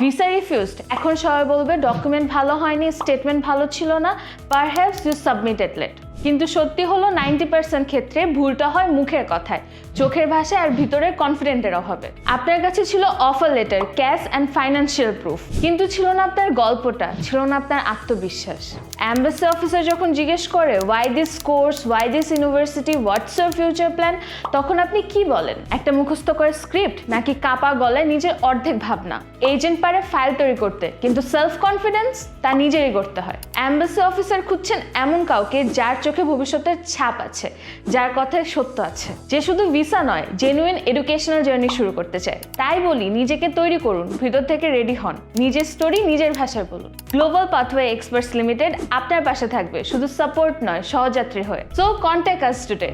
Visa refused এখন সবাই বলবে ডকুমেন্ট ভালো হয়নি স্টেটমেন্ট ভালো ছিল না পারহ্যাপস ইউ সাবমিটেড লেট কিন্তু সত্যি হলো নাইনটি পার্সেন্ট ক্ষেত্রে ভুলটা হয় মুখের কথায়। চোখের ভাষায় আর ভিতরে কনফিডেন্টের অভাবে। আপনার কাছে ছিল offer letter cash and financial proof কিন্তু ছিল না আপনার গল্পটা, ছিল না আপনার আত্মবিশ্বাস। অ্যাম্বাসি অফিসার যখন জিজ্ঞেস করে why this course why this university what's your future plan তখন আপনি কি বলেন? একটা মুখস্থ করে স্ক্রিপ্ট নাকি কাপা গলায় নিজের অর্ধেক ভাবনা? এজেন্ট পারে ফাইল তৈরি করতে, কিন্তু সেলফ কনফিডেন্স তা নিজেরই করতে হয়। অ্যাম্বাসি অফিসার খুঁজছেন এমন কাউকে যার চোখে ভবিষ্যতের ছাপ আছে, যার কথায় সত্য আছে। যে শুধু ভিসা নয় জেনুইন এডুকেশনাল জার্নি শুরু করতে চায়। তাই বলি, নিজেকে তৈরি করুন, ভিতর থেকে রেডি হন। নিজের স্টোরি নিজের ভাষায় বলুন। গ্লোবাল পাথওয়ে এক্সপার্টস লিমিটেড আপনার পাশে থাকবে শুধু সাপোর্ট নয় সহযাত্রী হয়ে। So contact us today